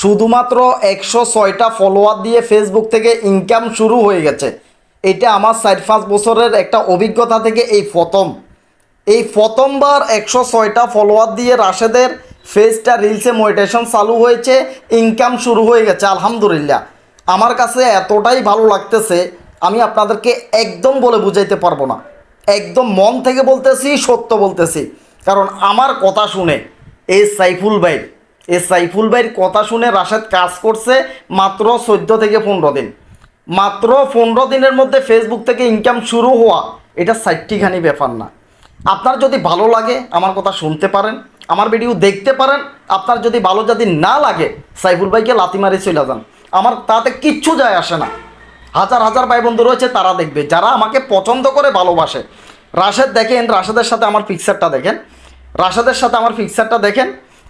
শুধুমাত্র একশো ছয়টা ফলোয়ার দিয়ে ফেসবুক থেকে ইনকাম শুরু হয়ে গেছে। এটা আমার চার পাঁচ বছরের একটা অভিজ্ঞতা থেকে এই প্রথম। এই প্রথমবার একশো ছয়টা ফলোয়ার দিয়ে রাশেদের ফেসটা রিলসে মোটিভেশন চালু হয়েছে ইনকাম শুরু হয়ে গেছে, আলহামদুলিল্লাহ। আমার কাছে এতটাই ভালো লাগতেছে, আমি আপনাদেরকে একদম বলে বুঝাইতে পারব না। একদম মন থেকে বলতেছি, সত্য বলতেছি। কারণ আমার কথা শুনে এই সাইফুল ভাই এই সাইফুল ভাইয়ের কথা শুনে রাশেদ কাজ করছে মাত্র চোদ্দ থেকে পনেরো দিন। মাত্র পনেরো দিনের মধ্যে ফেসবুক থেকে ইনকাম শুরু হওয়া এটা সাইটটিখানি ব্যাপার না। আপনার যদি ভালো লাগে আমার কথা শুনতে পারেন, আমার ভিডিও দেখতে পারেন, আপনার যদি ভালো যদি না লাগে, সাইফুল ভাইকে লাথি মারি চলে যান। আমার তাতে কিচ্ছু যায় আসে না। হাজার হাজার ভাই বন্ধু রয়েছে, তারা দেখবে। যারা আমাকে পছন্দ করে, ভালোবাসে। রাশেদ দেখেন, রাশেদের সাথে আমার পিকচারটা দেখেন। রাশেদের সাথে আমার পিকচারটা দেখেন।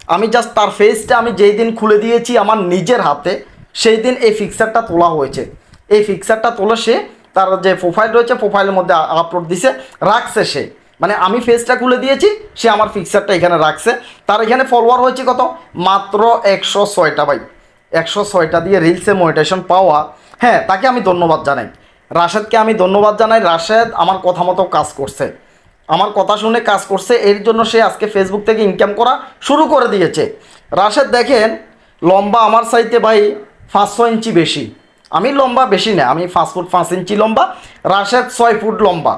আমি জাস্ট তার ফেসটা আমি যেই দিন খুলে দিয়েছি আমার নিজের হাতে, সেই দিন এই পিকচারটা তোলা হয়েছে। এই ফিক্সারটা তোলে সে তার যে প্রোফাইল রয়েছে প্রোফাইলের মধ্যে আপলোড দিছে, রাখছে সে। মানে আমি ফেসটা খুলে দিয়েছি, সে আমার পিকচারটা এখানে রাখছে। তার এখানে ফলোয়ার হয়েছে কত? মাত্র একশো ছয়টা ভাই। একশো ছয়টা দিয়ে রিলসে মোটিভেশন পাওয়া। হ্যাঁ তাকে আমি ধন্যবাদ জানাই। রাশেদকে আমি ধন্যবাদ জানাই। রাশেদ আমার কথা মতো কাজ করছে। আমার কথা শুনে কাজ করছে, এর জন্য সে আজকে ফেসবুক থেকে ইনকাম করা শুরু করে দিয়েছে। রাশেদ, দেখেন, লম্বা আমার চাইতে ভাই পাঁচশো ইঞ্চি বেশি। আমি লম্বা বেশি না, আমি পাঁচ ফুট পাঁচ ইঞ্চি লম্বা, রাশেদ ছয় ফুট লম্বা।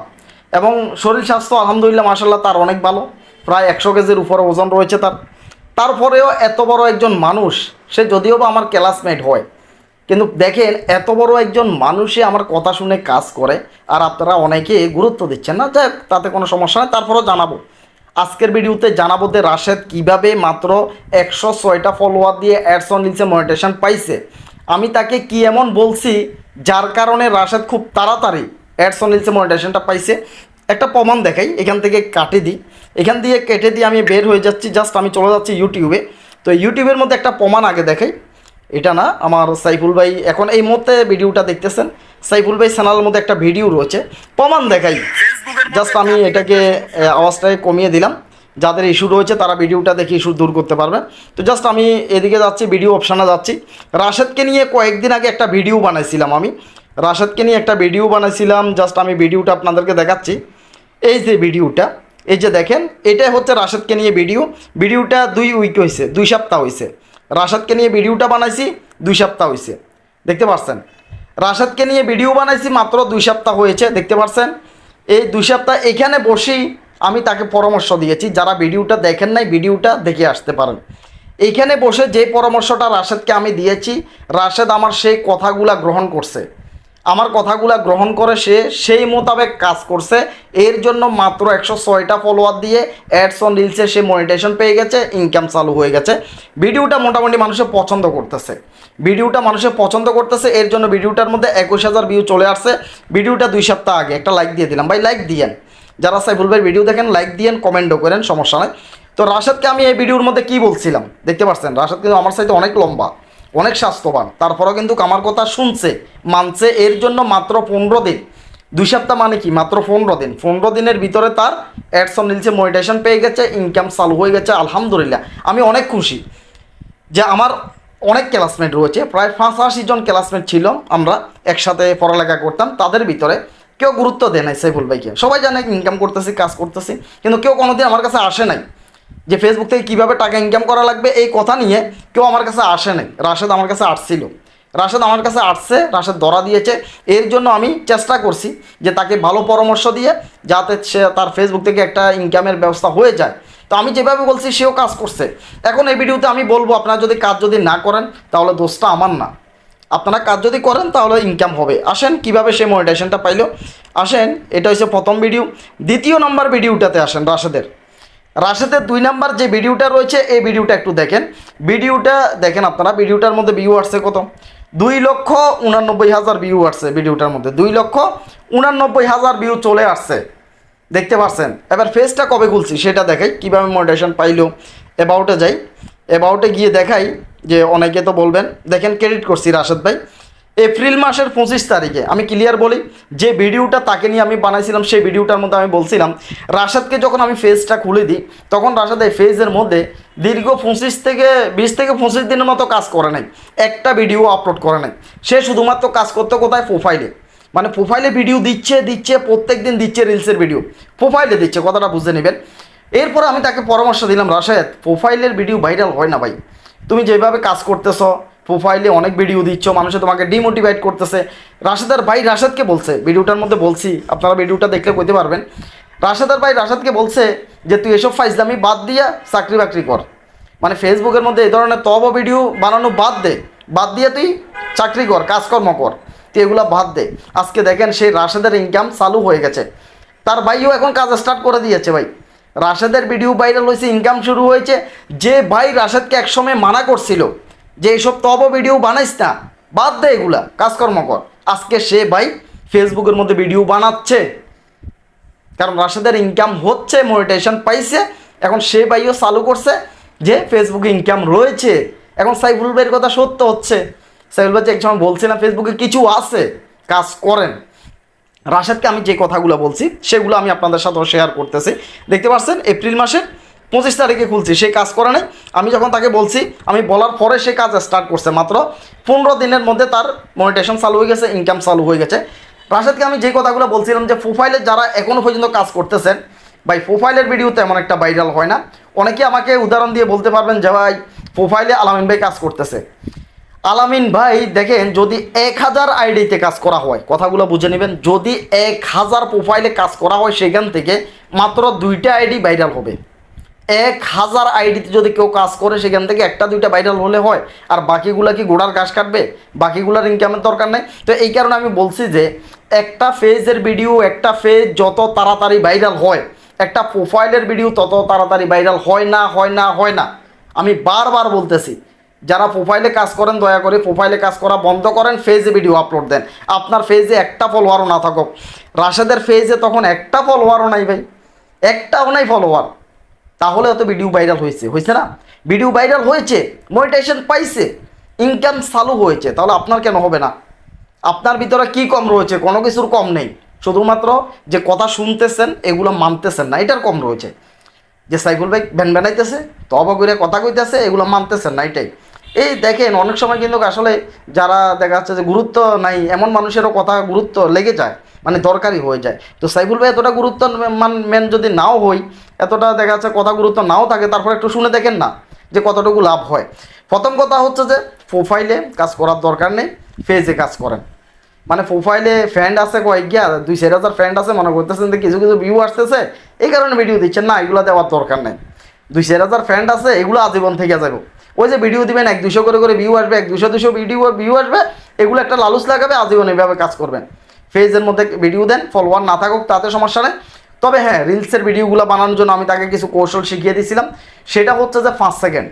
এবং শরীর স্বাস্থ্য আলহামদুলিল্লাহ মাসাল্লাহ তার অনেক ভালো। প্রায় একশো কেজির উপরে ওজন রয়েছে তার। তারপরেও এত বড় একজন মানুষ, সে যদিও বা আমার ক্লাসমেট হয় কিন্তু দেখেন, এত বড় একজন মানুষই আমার কথা শুনে কাজ করে, আর আপনারা অনেকে গুরুত্ব দিচ্ছেন না। যাক তাতে কোনো সমস্যা নেই, তারপরেও জানাব। আজকের ভিডিওতে জানাব যে রাশেদ কীভাবে মাত্র একশো ছয়টা ফলোয়ার দিয়ে অ্যাডস অন রিলসে মনিটেশন পাইছে। আমি তাকে কি এমন বলছি, যার কারণে রাশেদ খুব তাড়াতাড়ি অ্যাডস অন রিলসে মনিটেশনটা পাইছে। একটা প্রমাণ দেখাই, এখান থেকে কাটে দিই। এখান দিয়ে কেটে দিয়ে আমি বের হয়ে যাচ্ছি জাস্ট আমি চলে যাচ্ছি ইউটিউবে তো ইউটিউবের মধ্যে একটা প্রমাণ আগে দেখাই। এটা না আমার সাইফুল ভাই এখন এই মুহূর্তে ভিডিওটা দেখতেছেন। সাইফুল ভাই চ্যানেলের মধ্যে একটা ভিডিও রয়েছে। প্রমাণ দেখাই। জাস্ট আমি এটাকে আওয়াজটাকে কমিয়ে দিলাম। যাদের ইস্যু রয়েছে তারা ভিডিওটা দেখে ইস্যু দূর করতে পারবে। তো জাস্ট আমি এদিকে যাচ্ছি ভিডিও অপশানে যাচ্ছি। রাশেদকে নিয়ে কয়েকদিন আগে একটা ভিডিও বানাইছিলাম আমি। রাশেদকে নিয়ে একটা ভিডিও বানাইছিলাম। জাস্ট আমি ভিডিওটা আপনাদেরকে দেখাচ্ছি। এই যে ভিডিওটা এই যে দেখেন এটাই হচ্ছে রাশেদকে নিয়ে ভিডিও ভিডিওটা দুই উইক হয়েছে দুই সপ্তাহ হয়েছে রাশেদকে নিয়ে ভিডিওটা বানাইছি, দুই সপ্তাহ হয়েছে দেখতে পাচ্ছেন রাশাদকে নিয়ে ভিডিও বানাইছি মাত্র দুই সপ্তাহ হয়েছে, দেখতে পাচ্ছেন এই দুই সপ্তাহ এখানে বসেই আমি তাকে পরামর্শ দিয়েছি, যারা ভিডিওটা দেখেন নাই, ভিডিওটা দেখে আসতে পারেন। এইখানে বসে যে পরামর্শটা রাশেদকে আমি দিয়েছি, রাশেদ আমার সেই কথাগুলা গ্রহণ করছে। আমার কথাগুলা গ্রহণ করে সে সেই মোতাবেক কাজ করছে। এর জন্য মাত্র একশো ছয়টা ফলোয়ার দিয়ে অ্যাডস অন রিলসে সে মনিটেশন পেয়ে গেছে ইনকাম চালু হয়ে গেছে। ভিডিওটা মোটামুটি মানুষে পছন্দ করতেছে। ভিডিওটা মানুষে পছন্দ করতেছে, এর জন্য ভিডিওটার মধ্যে একুশ হাজার ভিউ চলে আসছে। ভিডিওটা দুই সপ্তাহ আগে, একটা লাইক দিয়ে দিলাম। ভাই লাইক দিয়েন। যারা সাইফুল ভাই ভিডিও দেখেন লাইক দিয়েন কমেন্টও করেন, সমস্যা নাই। তো রাশেদকে আমি এই ভিডিওর মধ্যে কি বলছিলাম? দেখতে পাচ্ছেন, রাশেদ কিন্তু আমার সাথে অনেক লম্বা। অনেক স্বাস্থ্যবান। তারপরেও কিন্তু আমার কথা শুনছে, মানছে, এর জন্য মাত্র পনেরো দিন। দুই সপ্তাহ মানে কি? মাত্র পনেরো দিন। পনেরো দিনের ভিতরে তার অ্যাডসন নিলছে মনিটেশন পেয়ে গেছে ইনকাম চালু হয়ে গেছে, আলহামদুলিল্লাহ। আমি অনেক খুশি যে আমার অনেক ক্লাসমেট রয়েছে, প্রায় পাঁচাশি জন ক্লাসমেট ছিল, আমরা একসাথে পড়ালেখা করতাম। তাদের ভিতরে কেউ গুরুত্ব দেয় নাই সাইফুল ভাইকে। সবাই জানে ইনকাম করতেছি, কাজ করতেছি, কিন্তু কেউ কোনোদিন আমার কাছে আসে নাই। যে ফেসবুক থেকে কীভাবে টাকা ইনকাম করা লাগবে, এই কথা নিয়ে কেউ আমার কাছে আসে নাই। রাশেদ আমার কাছে আসছিল। রাশেদ আমার কাছে আসছে, রাশেদ ধরা দিয়েছে। এর জন্য আমি চেষ্টা করছি যে তাকে ভালো পরামর্শ দিয়ে যাতে সে তার ফেসবুক থেকে একটা ইনকামের ব্যবস্থা হয়ে যায়। তো আমি যেভাবে বলছি, সেও কাজ করছে। এখন এই ভিডিওতে আমি বলব, আপনারা যদি কাজ যদি না করেন, তাহলে দোষটা আমার না। আপনারা কাজ যদি করেন, তাহলে ইনকাম হবে। আসেন, কীভাবে সে মনিটাইজেশনটা পাইলো। আসেন, এটা হচ্ছে প্রথম ভিডিও দ্বিতীয় নম্বর ভিডিওটাতে আসেন রাশেদের। রাশেদের দুই নাম্বার যে ভিডিওটা রয়েছে, এই ভিডিওটা একটু দেখেন। ভিডিওটা দেখেন আপনারা, ভিডিওটার মধ্যে ভিউ আসছে কত? দুই লক্ষ উনানব্বই হাজার ভিউ আসছে ভিডিওটার মধ্যে। দুই লক্ষ উনানব্বই হাজার ভিউ চলে আসছে। দেখতে পাচ্ছেন এবার ফেসটা কবে খুলছি সেটা দেখাই, কীভাবে মোটিভেশন পাইলো অ্যাবাউটে যাই। অ্যাবাউটে গিয়ে দেখাই যে অনেকে তো বলবেন, দেখেন ক্রেডিট করছি রাশেদ ভাই। এপ্রিল মাসের পঁচিশ তারিখে, আমি ক্লিয়ার বলি, যে ভিডিওটা তাকে নিয়ে আমি বানাইছিলাম, সেই ভিডিওটার মধ্যে আমি বলছিলাম, রাশাদকে যখন আমি ফেজটা খুলে দিই, তখন রাশাদ এই ফেজের মধ্যে দীর্ঘ পঁচিশ থেকে বিশ থেকে পঁচিশ দিনের মতো কাজ করে নাই, একটা ভিডিও আপলোড করে নাই। সে শুধুমাত্র কাজ করতে কোথায়? প্রোফাইলে মানে প্রোফাইলে ভিডিও দিচ্ছে দিচ্ছে প্রত্যেক দিন দিচ্ছে রিলসের ভিডিও প্রোফাইলে দিচ্ছে, কথাটা বুঝে নেবেন। এরপর আমি তাকে পরামর্শ দিলাম, রাশেদ প্রোফাইলের ভিডিও ভাইরাল হয় না ভাই। তুমি যেভাবে কাজ করতেছো প্রোফাইলে অনেক ভিডিও দিচ্ছ, মানুষে তোমাকে ডিমোটিভেট করতেছে। রাশেদার ভাই রাশেদকে বলছে ভিডিওটার মধ্যে বলছি, আপনারা ভিডিওটা দেখলে কইতে পারবেন। রাশেদার ভাই রাশেদকে বলছে যে, তুই এসব ফাইজলামি বাদ দিয়া চাকরি বাকরি কর। মানে ফেসবুকের মধ্যে এই ধরনের তব ভিডিও বানানো বাদ দে। বাদ দিয়ে তুই চাকরি কর, কাজকর্ম কর। তুই এগুলো বাদ দে। আজকে দেখেন সেই রাশেদের ইনকাম চালু হয়ে গেছে। তার ভাইও এখন কাজ স্টার্ট করে দিয়েছে ভাই। রাশেদের ভিডিও ভাইরাল হয়েছে ইনকাম শুরু হয়েছে। যে ভাই রাশেদকে একসময় মানা করছিল যে এইসব তব ভিডিও বানাইস না, বাদ দে এগুলা, কাজকর্ম কর। আজকে সে ভাই ফেসবুকের মধ্যে ভিডিও বানাচ্ছে। কারণ রাশেদের ইনকাম হচ্ছে মনিটাইজেশন পাইছে। এখন সে ভাইও চালু করছে যে ফেসবুকে ইনকাম রয়েছে। এখন সাইফুল ভাইয়ের কথা সত্য হচ্ছে। সাইফুল ভাই একসময় না ফেসবুকে কিছু আছে, কাজ করেন। রাশেদকে আমি যে কথাগুলো বলছি, সেগুলো আমি আপনাদের সাথেও শেয়ার করতেছি। দেখতে পাচ্ছেন, এপ্রিল মাসের পঁচিশ তারিখে খুলছি, সেই কাজ করে নাই। আমি যখন তাকে বলছি, আমি বলার পরে সে কাজ স্টার্ট করছে মাত্র। পনেরো দিনের মধ্যে তার মনিটেশন চালু হয়ে গেছে ইনকাম চালু হয়ে গেছে। রাশেদকে আমি যে কথাগুলো বলছিলাম যে প্রোফাইলে যারা এখনও পর্যন্ত কাজ করতেছেন, ভাই প্রোফাইলের ভিডিও তেমন একটা ভাইরাল হয় না। অনেকে আমাকে উদাহরণ দিয়ে বলতে পারবেন যে, ভাই প্রোফাইলে আলামিন ভাই কাজ করতেছে। আলামিন ভাই, দেখেন, যদি এক হাজার আইডিতে কাজ করা হয়, কথাগুলো বুঝে নেবেন, যদি এক হাজার প্রোফাইলে কাজ করা হয়, সেখান থেকে মাত্র দুইটা আইডি ভাইরাল হবে। এক হাজার আইডিতে যদি কেউ কাজ করে, সেখান থেকে একটা, দুইটা ভাইরাল হলে হয়। আর বাকিগুলা কি গোড়ার ঘাস কাটবে? বাকিগুলার ইনকামের দরকার নেই। তো এই কারণে আমি বলছি যে, একটা ফেজের ভিডিও একটা ফেজ যত তাড়াতাড়ি ভাইরাল হয়, একটা প্রোফাইলের ভিডিও তত তাড়াতাড়ি ভাইরাল হয় না হয় না হয় না। আমি বারবার বলতেছি, যারা প্রোফাইলে কাজ করেন, দয়া করে প্রোফাইলে কাজ করা বন্ধ করেন ফেজে ভিডিও আপলোড দেন। আপনার ফেজে একটা ফলোয়ারও না থাকুক। রাশেদের ফেজে তখন একটা ফলোয়ারও নাই ভাই। একটাও নাই ফলোয়ার তাহলে হয়তো ভিডিও ভাইরাল হয়েছে হয়েছে না? ভিডিও ভাইরাল হয়েছে মনিটাইজেশন পাইছে ইনকাম চালু হয়েছে, তাহলে আপনার কেন হবে না? আপনার ভিতরে কি কম রয়েছে? কোনো কিছুর কম নেই। শুধুমাত্র যে কথা শুনতেছেন, এগুলো মানতেছেন না, এটার কম রয়েছে। যে সাইফুল ভাই ভ্যান বানাইতেছে, তবা করে কথা কইতেছে, এগুলো মানতেছেন না, এটাই। এই দেখেন, অনেক সময় কিন্তু আসলে যারা দেখা যাচ্ছে যে গুরুত্ব নাই, এমন মানুষেরও কথা গুরুত্ব লেগে যায়। মানে দরকারি হয়ে যায়। তো সাইফুল ভাই এতটা গুরুত্ব মান মেন যদি নাও হই, এতটা দেখা যাচ্ছে কথা গুরুত্ব নাও থাকে, তারপর একটু শুনে দেখেন না যে কতটুকু লাভ হয়। প্রথম কথা হচ্ছে যে প্রোফাইলে কাজ করার দরকার নেই ফেজে কাজ করেন। মানে প্রোফাইলে ফ্রেন্ড আছে কয়েক গিয়া, দুই চার হাজার ফ্রেন্ড আছে, মনে করতেছেন যে কিছু কিছু ভিউ আসতেছে, এই কারণে ভিডিও দিচ্ছেন। না, এগুলো দেওয়ার দরকার নেই। দুই চার হাজার ফ্রেন্ড আছে, এগুলো আজীবন থেকে যাব ওই যে ভিডিও দিবেন, এক দুশো করে করে ভিউ আসবে, এক দুশো দুশো ভিডিও ভিউ আসবে, এগুলো একটা লালুস লাগাবে, আজীবন এইভাবে কাজ করবেন। ফেজের মধ্যে ভিডিও দেন ফলোয়ার না থাকুক, তাতে সমস্যা নেই। তবে হ্যাঁ রিলসের ভিডিওগুলো বানানোর জন্য আমি তাকে কিছু কৌশল শিখিয়ে দিয়েছিলাম সেটা হচ্ছে যে পাঁচ সেকেন্ড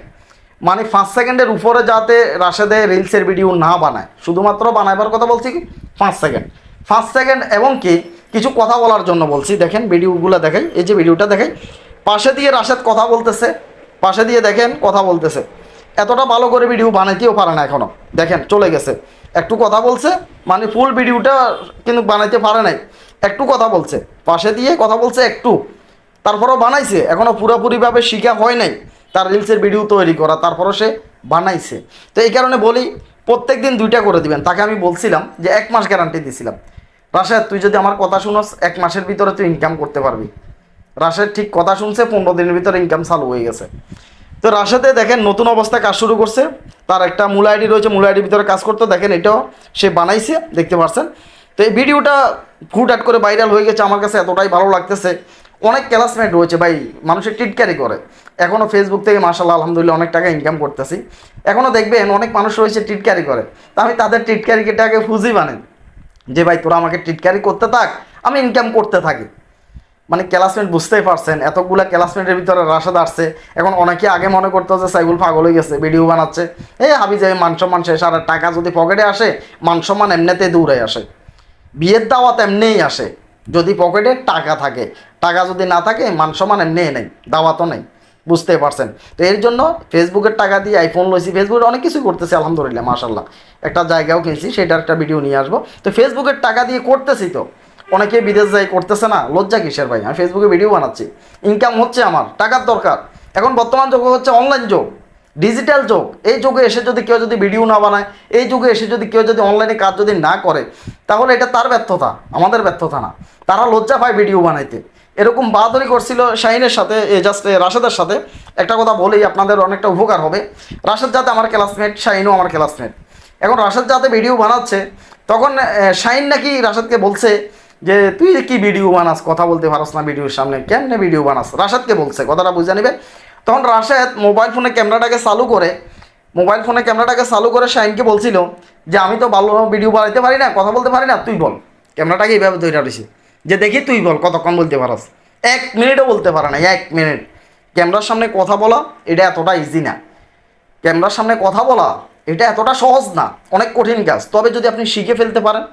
মানে পাঁচ সেকেন্ডের উপরে যাতে রাশেদে রিলসের ভিডিও না বানায়। শুধুমাত্র বানাইবার কথা বলছি কি? পাঁচ সেকেন্ড পাঁচ সেকেন্ড এবং কি? কিছু কথা বলার জন্য বলছি। দেখেন ভিডিওগুলো দেখাই। এই যে ভিডিওটা দেখাই। পাশে দিয়ে রাশেদ কথা বলতেছে। পাশে দিয়ে দেখেন, কথা বলতেছে। এতটা ভালো করে ভিডিও বানাইতেও পারে না এখনও দেখেন, চলে গেছে। একটু কথা বলছে মানে ফুল ভিডিওটা কিন্তু বানাইতে পারে নাই। একটু কথা বলছে, পাশে দিয়ে কথা বলছে একটু। তারপরও বানাইছে এখনও পুরোপুরিভাবে শিখা হয় নাই। তার রিলসের ভিডিও তৈরি করা, তারপরও সে বানাইছে। তো এই কারণে বলি প্রত্যেক দিন দুইটা করে দিবেন। তাকে আমি বলছিলাম যে এক মাস গ্যারান্টি দিছিলাম। রাশেদ, তুই যদি আমার কথা শুনোস, এক মাসের ভিতরে তুই ইনকাম করতে পারবি। রাশেদ ঠিক কথা শুনছে, পনেরো দিনের ভিতরে ইনকাম চালু হয়ে গেছে। তো রাশেদে দেখেন নতুন অবস্থায় কাজ শুরু করছে। তার একটা মূল আইডি রয়েছে, মূল আইডির ভিতরে কাজ করতে। দেখেন এটাও সে বানাইছে, দেখতে পাচ্ছেন তো এই ভিডিওটা হুটহাট করে ভাইরাল হয়ে গেছে আমার কাছে, এতটাই ভালো লাগতেছে। অনেক ক্লাসমেট রয়েছে ভাই, মানুষের টিটকারি করে। এখনও ফেসবুক থেকে মাসাল্লাহ আলহামদুলিল্লাহ অনেক টাকা ইনকাম করতেছি। এখনও দেখবেন অনেক মানুষ রয়েছে টিটকারি করে। তা আমি তাদের টিটকারিটাকে ফুজি বানাই। যে ভাই, তোরা আমাকে টিটকারি করতে থাক, আমি ইনকাম করতে থাকি। মানে ক্লাসমেট বুঝতেই পারছেন, এতগুলা ক্লাসমেটের ভিতরে রাশাদ আসছে। এখন অনেকে আগে মনে করতো যে সাইবুল পাগল হয়ে গেছে ভিডিও বানাচ্ছে। এই হাবি যে মান সম্মান শেষ, আর টাকা যদি পকেটে আসে, মান সম্মান এমনিতে দূরে আসে। বিয়ের দাওয়াত এমনিই আসে, যদি পকেটে টাকা থাকে। টাকা যদি না থাকে, মান সম্মান এমনি নেই, দাওয়াতও নেই। বুঝতে পারছেন? তো এর জন্য ফেসবুকের টাকা দিয়ে আইফোন লইছি ফেসবুকে অনেক কিছু করতেছি, আলহামদুলিল্লাহ মাশাল্লাহ একটা জায়গাও কিনছি, সেটার একটা ভিডিও নিয়ে আসব। তো ফেসবুকের টাকা দিয়ে করতেছি তো। অনেকে বিদেশ যাই করতেছে না, লজ্জা কিসের ভাই? আমি ফেসবুকে ভিডিও বানাচ্ছি। ইনকাম হচ্ছে আমার, টাকার দরকার। এখন বর্তমান যুগ হচ্ছে অনলাইন যুগ ডিজিটাল যুগ। এই যুগে এসে যদি কেউ যদি ভিডিও না বানায়, এই যুগে এসে যদি কেউ যদি অনলাইনে কাজ যদি না করে, তাহলে এটা তার ব্যর্থতা, আমাদের ব্যর্থতা না। তারা লজ্জা পায় ভিডিও বানাইতে। এরকম বাহাদুরি করছিল শাহিনের সাথে জাস্ট রাশেদের সাথে। একটা কথা বলেই আপনাদের অনেকটা উপকার হবে। রাশেদ যাতে আমার ক্লাসমেট শাহিনও আমার ক্লাসমেট এখন রাশেদ যাতে ভিডিও বানাচ্ছে, তখন শাহিন নাকি রাশেদকে বলছে যে তুই কি ভিডিও বানাস, কথা বলতে পারস না ভিডিওর সামনে, কেমনে ভিডিও বানাস? রাশেদকে বলছে, কথাটা বুঝে নেবেন তখন রাশেদ মোবাইল ফোনে ক্যামেরাটাকে চালু করে মোবাইল ফোনে ক্যামেরাটাকে চালু করে শাহিনকে বলছিল যে, আমি তো ভালো ভিডিও বানাইতে পারি না, কথা বলতে পারি না, তুই বল। ক্যামেরাটাকে এইভাবে তৈরি রয়েছে যে দেখি তুই বল, কতক্ষণ বলতে পারস? এক মিনিটও বলতে পারে না, এক মিনিট। ক্যামেরার সামনে কথা বলা, এটা এতটা ইজি না। ক্যামেরার সামনে কথা বলা, এটা এতটা সহজ না, অনেক কঠিন কাজ। তবে যদি আপনি শিখে ফেলতে পারেন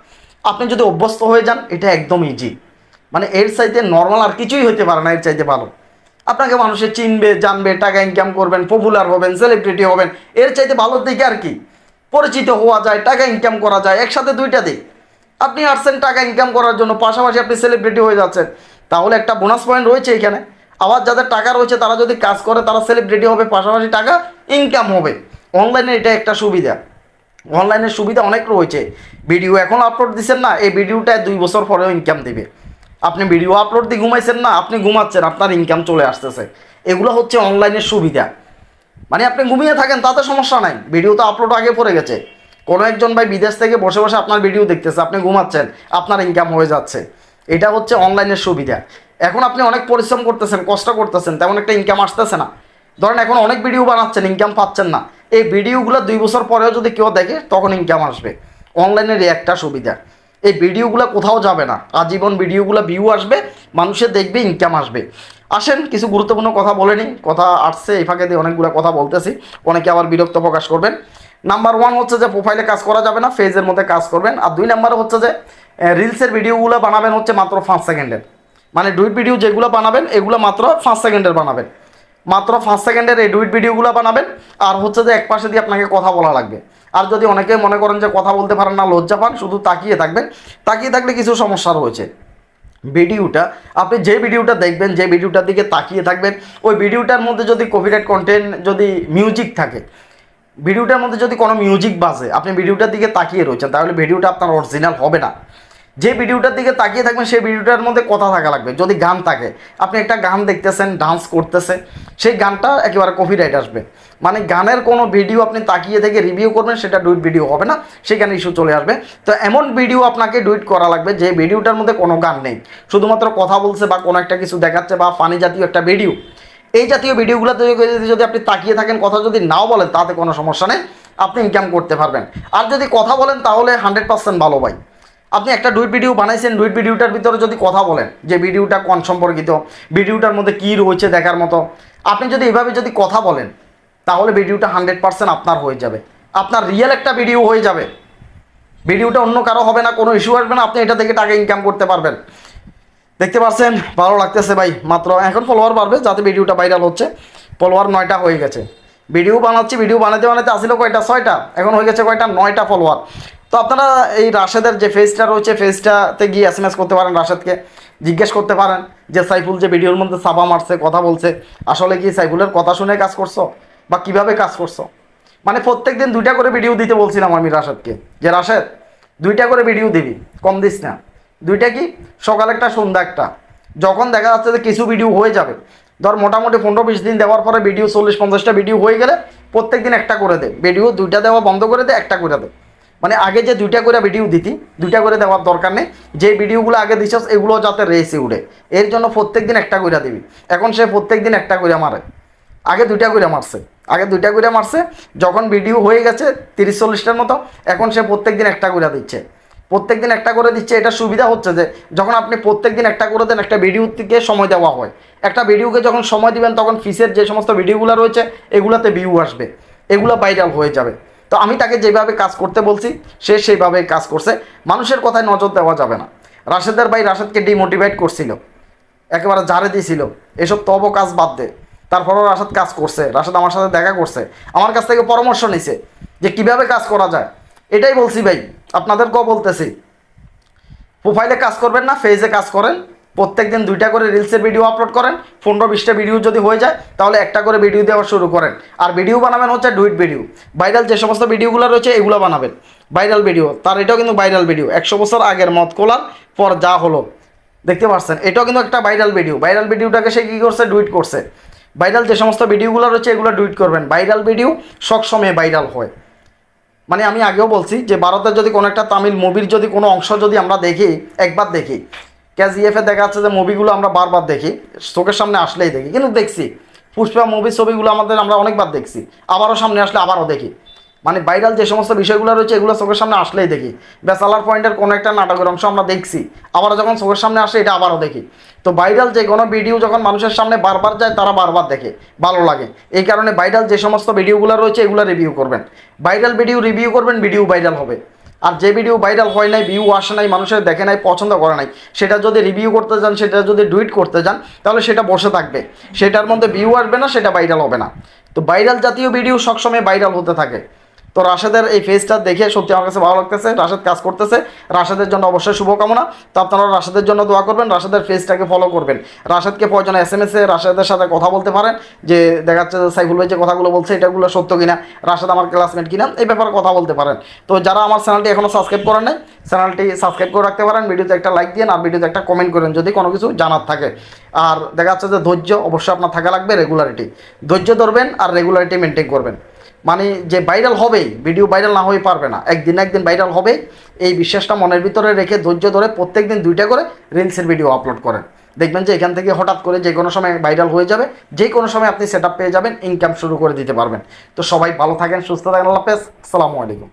আপনি যদি অভ্যস্ত হয়ে যান, এটা একদম ইজি মানে এর চাইতে নর্মাল আর কিছুই হতে পারে না, এর চাইতে ভালো। আপনাকে মানুষে চিনবে, জানবে, টাকা ইনকাম করবেন পপুলার হবেন সেলিব্রিটি হবেন, এর চাইতে ভালোর দিকে আর কি। পরিচিত হওয়া যায়, টাকা ইনকাম করা যায়, একসাথে দুইটা দিক। আপনি আসছেন, টাকা ইনকাম করার জন্য, পাশাপাশি আপনি সেলিব্রিটি হয়ে যাচ্ছেন। তাহলে একটা বোনাস পয়েন্ট রয়েছে এখানে। আবার যাদের টাকা রয়েছে, তারা যদি কাজ করে, তারা সেলিব্রিটি হবে, পাশাপাশি টাকা ইনকাম হবে। অনলাইনে এটা একটা সুবিধা। অনলাইনের সুবিধা অনেক রয়েছে। ভিডিও এখন আপলোড দিচ্ছেন না, এই ভিডিওটা দুই বছর পরেও ইনকাম দেবে। আপনি ভিডিও আপলোড দিয়ে ঘুমাইছেন না, আপনি ঘুমাচ্ছেন, আপনার ইনকাম চলে আসতেছে। এগুলো হচ্ছে অনলাইনের সুবিধা। মানে আপনি ঘুমিয়ে থাকেন, তাতে সমস্যা নাই। ভিডিও তো আপলোড আগে পড়ে গেছে। কোনো একজন ভাই বিদেশ থেকে বসে বসে আপনার ভিডিও দেখতেছে, আপনি ঘুমাচ্ছেন, আপনার ইনকাম হয়ে যাচ্ছে। এটা হচ্ছে অনলাইনের সুবিধা। এখন আপনি অনেক পরিশ্রম করতেছেন, কষ্ট করতেছেন, তেমন একটা ইনকাম আসতেছে না। ধরেন এখন অনেক ভিডিও বানাচ্ছেন ইনকাম পাচ্ছেন না। এই ভিডিওগুলো দুই বছর পরেও যদি কেউ দেখে, তখন ইনকাম আসবে। অনলাইনের একটা সুবিধা। এই ভিডিওগুলো কোথাও যাবে না। আজীবন ভিডিওগুলো ভিউ আসবে মানুষের দেখবে ইনকাম আসবে। আসেন, কিছু গুরুত্বপূর্ণ কথা বলেনি কথা আসছে, এই ফাঁকে দিয়ে অনেকগুলো কথা বলতেছি। অনেকে আবার বিরক্ত প্রকাশ করবেন। নাম্বার ওয়ান হচ্ছে যে প্রোফাইলে কাজ করা যাবে না ফেজের মধ্যে কাজ করবেন। আর দুই নাম্বার হচ্ছে যে রিলসের ভিডিওগুলো বানাবেন হচ্ছে মাত্র পাঁচ সেকেন্ডের। মানে ডুইট ভিডিও যেগুলো বানাবেন, এগুলো মাত্র পাঁচ সেকেন্ডের বানাবেন। মাত্র ফার্স্ট সেকেন্ডের এই ডুইট ভিডিওগুলো বানাবেন। আর হচ্ছে যে এক পাশে দিয়ে আপনাকে কথা বলা লাগবে। আর যদি অনেকে মনে করেন যে কথা বলতে পারেন না, লজ্জা পান, শুধু তাকিয়ে থাকবেন। তাকিয়ে থাকলে কিছু সমস্যা রয়েছে। ভিডিওটা, আপনি যে ভিডিওটা দেখবেন, যে ভিডিওটার দিকে তাকিয়ে থাকবেন, ওই ভিডিওটার মধ্যে যদি কপিরাইট কন্টেন্ট যদি মিউজিক থাকে, ভিডিওটার মধ্যে যদি কোনো মিউজিক বাজে, আপনি ভিডিওটার দিকে তাকিয়ে রয়েছেন, তাহলে ভিডিওটা আপনার অরিজিনাল হবে না। যে ভিডিওটার দিকে তাকিয়ে থাকবেন, সেই ভিডিওটার মধ্যে কথা থাকা লাগবে। যদি গান থাকে, আপনি একটা গান দেখতেছেন ডান্স করতেছে, সেই গানটা একেবারে কপিরাইট আসবে। মানে গানের কোনো ভিডিও আপনি তাকিয়ে থেকে রিভিউ করবেন, সেটা ডুইট ভিডিও হবে না, সেখানে ইস্যু চলে আসবে। তো এমন ভিডিও আপনাকে ডুইট করা লাগবে, যে ভিডিওটার মধ্যে কোনো গান নেই। শুধুমাত্র কথা বলছে বা কোনো একটা কিছু দেখাচ্ছে বা ফানি জাতীয় একটা ভিডিও এই জাতীয় ভিডিওগুলোতে যদি- আপনি তাকিয়ে থাকেন, কথা যদি নাও বলেন, তাতে কোনো সমস্যা নেই, আপনি ইনকাম করতে পারবেন। আর যদি কথা বলেন, তাহলে হান্ড্রেড পার্সেন্ট ভালো ভাই। আপনি একটা ডুইট ভিডিও বানাইছেন, ডুইট ভিডিওটার ভিতরে যদি কথা বলেন, যে ভিডিওটা কোন সম্পর্কিত, ভিডিওটার মধ্যে কী রয়েছে দেখার মতো, আপনি যদি এভাবে যদি কথা বলেন, তাহলে ভিডিওটা হান্ড্রেড পার্সেন্ট আপনার হয়ে যাবে। আপনার রিয়েল একটা ভিডিও হয়ে যাবে। ভিডিওটা অন্য কারও হবে না, কোনো ইস্যু আসবে না, আপনি এটা থেকে টাকা ইনকাম করতে পারবেন। দেখতে পাচ্ছেন ভালো লাগতেছে ভাই, মাত্র এখন ফলোয়ার বাড়বে, যাতে ভিডিওটা ভাইরাল হচ্ছে। ফলোয়ার নয়টা হয়ে গেছে। ভিডিও বানাচ্ছি ভিডিও বানাতে বানাতে আসলে কয়টা? ছয়টা। এখন হয়ে গেছে কয়টা? নয়টা ফলোয়ার তো আপনারা এই রাশেদের যে ফেসটা রয়েছে ফেসটাতে গিয়ে এস এম এস করতে পারেন, রাশেদকে জিজ্ঞেস করতে পারেন যে, সাইফুল যে ভিডিওর মধ্যে সাবা মারছে, কথা বলছে, আসলে কি সাইফুলের কথা শুনে কাজ করছ? বা কীভাবে কাজ করছ? মানে প্রত্যেক দিন দুইটা করে ভিডিও দিতে বলছিলাম আমি রাশেদকে, যে, রাশেদ, দুইটা করে ভিডিও দিবি, কম দিস না। দুইটা কি? সকাল একটা, সন্ধ্যা একটা। যখন দেখা যাচ্ছে যে কিছু ভিডিও হয়ে যাবে, ধর মোটামুটি পনেরো বিশ দিন দেওয়ার পরে ভিডিও চল্লিশ পঞ্চাশটা ভিডিও হয়ে গেলে প্রত্যেক দিন একটা করে দে। ভিডিও দুইটা দেওয়া বন্ধ করে দে, একটা করে দে। মানে আগে যে দুইটা করে ভিডিও দিতি, দুইটা করে দেওয়ার দরকার নেই। যে ভিডিওগুলো আগে দিছস, এগুলো যাতে রেসে উঠে এর জন্য প্রত্যেক দিন একটা করে দিবি। এখন সে প্রত্যেক দিন একটা করে মারে। আগে দুইটা করে মারছে। আগে দুইটা করে মারছে, যখন ভিডিও হয়ে গেছে তিরিশ, চল্লিশটার মতো, এখন সে প্রত্যেক দিন একটা করে দিচ্ছে। প্রত্যেক দিন একটা করে দিচ্ছে, এটা সুবিধা হচ্ছে যে, যখন আপনি প্রত্যেক দিন একটা করে দেন, একটা ভিডিও থেকে সময় দেওয়া হয়। একটা ভিডিওকে যখন সময় দিবেন, তখন ফিসের যে সমস্ত ভিডিওগুলো রয়েছে, এগুলাতে ভিউ আসবে। এগুলো ভাইরাল হয়ে যাবে। তো আমি তাকে যেভাবে কাজ করতে বলছি, সে সেইভাবে কাজ করছে। মানুষের কথায় নজর দেওয়া যাবে না। রাশেদের ভাই রাশেদকে ডিমোটিভেট করছিল, একেবারে জারে দিয়েছিল, এসব তব কাজ বাদ দে। তারপরও রাশাদ কাজ করছে, রাশাদ আমার সাথে দেখা করছে, আমার কাছ থেকে পরামর্শ নিছে যে কীভাবে কাজ করা যায়। এটাই বলছি ভাই, আপনাদেরকেও বলতেছি। প্রোফাইলে কাজ করবেন না ফেজে কাজ করেন প্রত্যেক দিন দুইটা করে রিলসের ভিডিও আপলোড করেন, পনেরো বিশটা ভিডিও যদি হয়ে যায়, তাহলে একটা করে ভিডিও দেওয়া শুরু করেন। আর ভিডিও বানাবেন হচ্ছে ডুইট ভিডিও ভাইরাল যে সমস্ত ভিডিওগুলো রয়েছে, এগুলো বানাবেন। ভাইরাল ভিডিও তার এটাও কিন্তু ভাইরাল ভিডিও একশো বছর আগের মত খোলার পর যা হলো। দেখতে পাচ্ছেন, এটাও কিন্তু একটা ভাইরাল ভিডিও ভাইরাল ভিডিওটাকে সে কী করছে? ডুইট করছে। ভাইরাল যে সমস্ত ভিডিওগুলো রয়েছে, এগুলো ডুইট করবেন। ভাইরাল ভিডিও সবসময় ভাইরাল হয়। মানে আমি আগেও বলছি যে, ভারতের যদি কোনো একটা তামিল মুভির যদি কোনো অংশ যদি আমরা দেখি, একবার দেখি কেজিএফে দেখা যাচ্ছে যে মুভিগুলো আমরা বারবার দেখি, চোখের সামনে আসলেই দেখি, কিন্তু দেখছি। পুষ্পা মুভি ছবিগুলো আমাদের, আমরা অনেকবার দেখছি, আবারও সামনে আসলে আবারও দেখি। মানে ভাইরাল যে সমস্ত বিষয়গুলো রয়েছে, এগুলো চোখের সামনে আসলেই দেখি। ব্যাচালার পয়েন্টের কোনো একটা নাটকের অংশ আমরা দেখছি, আবারও যখন চোখের সামনে আসে, এটা আবারও দেখি। তো ভাইরাল যে কোনো ভিডিও যখন মানুষের সামনে বারবার যায়, তারা বারবার দেখে, ভালো লাগে। এই কারণে ভাইরাল যে সমস্ত ভিডিওগুলো রয়েছে, এগুলো রিভিউ করবেন। ভাইরাল ভিডিও রিভিউ করবেন ভিডিও ভাইরাল হবে। আর যে ভিডিও ভাইরাল হয় নাই ভিউ আসে নাই, মানুষের দেখে নাই, পছন্দ করে নাই, সেটা যদি রিভিউ করতে যান, সেটা যদি ডুইট করতে যান, তাহলে সেটা বসে থাকবে। সেটার মধ্যে ভিউ আসবে না, সেটা ভাইরাল হবে না। তো ভাইরাল জাতীয় ভিডিও সবসময় ভাইরাল হতে থাকে। তো রাশেদের এই ফেজটা দেখে সত্যি আমার কাছে ভালো লাগতেছে। রাশেদ কাজ করতেছে। রাশেদের জন্য অবশ্যই শুভকামনা। তো আপনারা রাশেদের জন্য দোয়া করবেন, রাশেদের ফেসটাকে ফলো করবেন। রাশেদকে প্রয়োজনে এস এম এসে রাশেদের সাথে কথা বলতে পারেন। যে দেখা যাচ্ছে যে সাইফুল ভাই যে কথাগুলো বলছে এটাগুলো সত্য কিনা, রাশেদ আমার ক্লাসমেট কিনা, এই ব্যাপারে কথা বলতে পারেন। তো যারা আমার চ্যানেলটি এখনও সাবস্ক্রাইব করেন নাই চ্যানেলটি সাবস্ক্রাইব করে রাখতে পারেন ভিডিওতে একটা লাইক দিন আর ভিডিওতে একটা কমেন্ট করেন, যদি কোনো কিছু জানার থাকে। আর দেখা যাচ্ছে যে ধৈর্য অবশ্যই আপনার থাকা লাগবে রেগুলারিটি ধৈর্য ধরবেন আর রেগুলারিটি মেনটেন করবেন। মানে যে ভাইরাল হবেই ভিডিও ভাইরাল না হয়ে পারবে না। একদিন একদিন ভাইরাল হবে এই বিশ্বাসটা মনের ভিতরে রেখে ধৈর্য ধরে প্রত্যেক দিন দুইটা করে রিলসের ভিডিও আপলোড করেন। দেখবেন যে এখান থেকে হঠাৎ করে যে কোনো সময় ভাইরাল হয়ে যাবে, যে কোনো সময় আপনি সেট পেয়ে যাবেন ইনকাম শুরু করে দিতে পারবেন। তো সবাই ভালো থাকেন, সুস্থ থাকেন, আল্লাহ হাফেজ। আসসালামু আলাইকুম।